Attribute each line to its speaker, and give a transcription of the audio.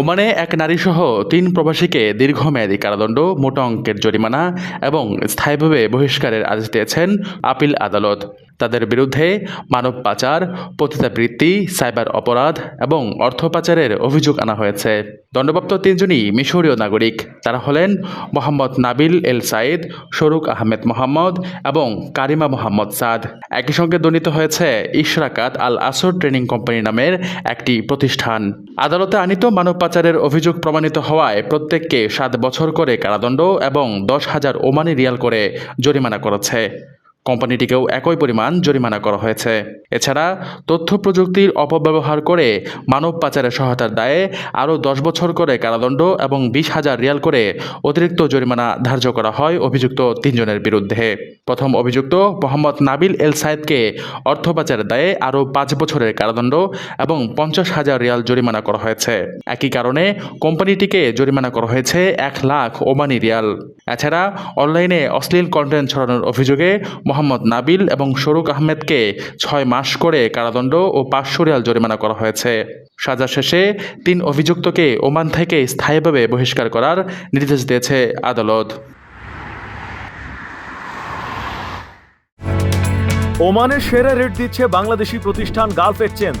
Speaker 1: ওমানে এক নারীসহ তিন প্রবাসীকে দীর্ঘমেয়াদী কারাদণ্ড, মোটা অঙ্কের জরিমানা এবং স্থায়ীভাবে বহিষ্কারের আদেশ দিয়েছেন আপিল আদালত। তাদের বিরুদ্ধে মানব পাচার, পতিতাবৃত্তি, সাইবার অপরাধ এবং অর্থ পাচারের অভিযোগ আনা হয়েছে। দণ্ডপ্রাপ্ত তিনজনই মিশরীয় নাগরিক। তারা হলেন মোহাম্মদ নাবিল এল সাইদ, শরুক আহমেদ মোহাম্মদ এবং কারিমা মোহাম্মদ সাদ। একই সঙ্গে দণ্ডিত হয়েছে ইশরাকাত আল আসর ট্রেনিং কোম্পানি নামের একটি প্রতিষ্ঠান। আদালতে আনিত মানব পাচারের অভিযোগ প্রমাণিত হওয়ায় প্রত্যেককে সাত বছর করে কারাদণ্ড এবং দশ হাজার ওমানি রিয়াল করে জরিমানা করেছে। কোম্পানিটিকেও একই পরিমাণ জরিমানা করা হয়েছে। এছাড়া তথ্য প্রযুক্তির অপব্যবহার করে মানব পাচারের সহায়তার দায়ে আরও দশ বছর করে কারাদণ্ড এবং বিশ হাজার রিয়াল করে অতিরিক্ত জরিমানা ধার্য করা হয় অভিযুক্ত তিনজনের বিরুদ্ধে। প্রথম অভিযুক্ত মোহাম্মদ নাবিল এল সায়েদকে অর্থ পাচারের দায়ে আরও পাঁচ বছরের কারাদণ্ড এবং পঞ্চাশ হাজার রিয়াল জরিমানা করা হয়েছে। একই কারণে কোম্পানিটিকে জরিমানা করা হয়েছে এক লাখ ওমানি রিয়াল। এছাড়া অনলাইনে অশ্লীল কন্টেন্ট ছড়ানোর অভিযোগে মোহাম্মদ নাবিল এবং শরুক আহমেদকে ছয় মাস করে কারাদণ্ড ও পাঁচশো রিয়াল জরিমানা করা হয়েছে। সাজা শেষে তিন অভিযুক্তকে ওমান থেকে স্থায়ীভাবে বহিষ্কার করার নির্দেশ দিয়েছে আদালত।
Speaker 2: ওমানের সেরা রেট দিচ্ছে বাংলাদেশি প্রতিষ্ঠান গালফ এক্সচেঞ্জ।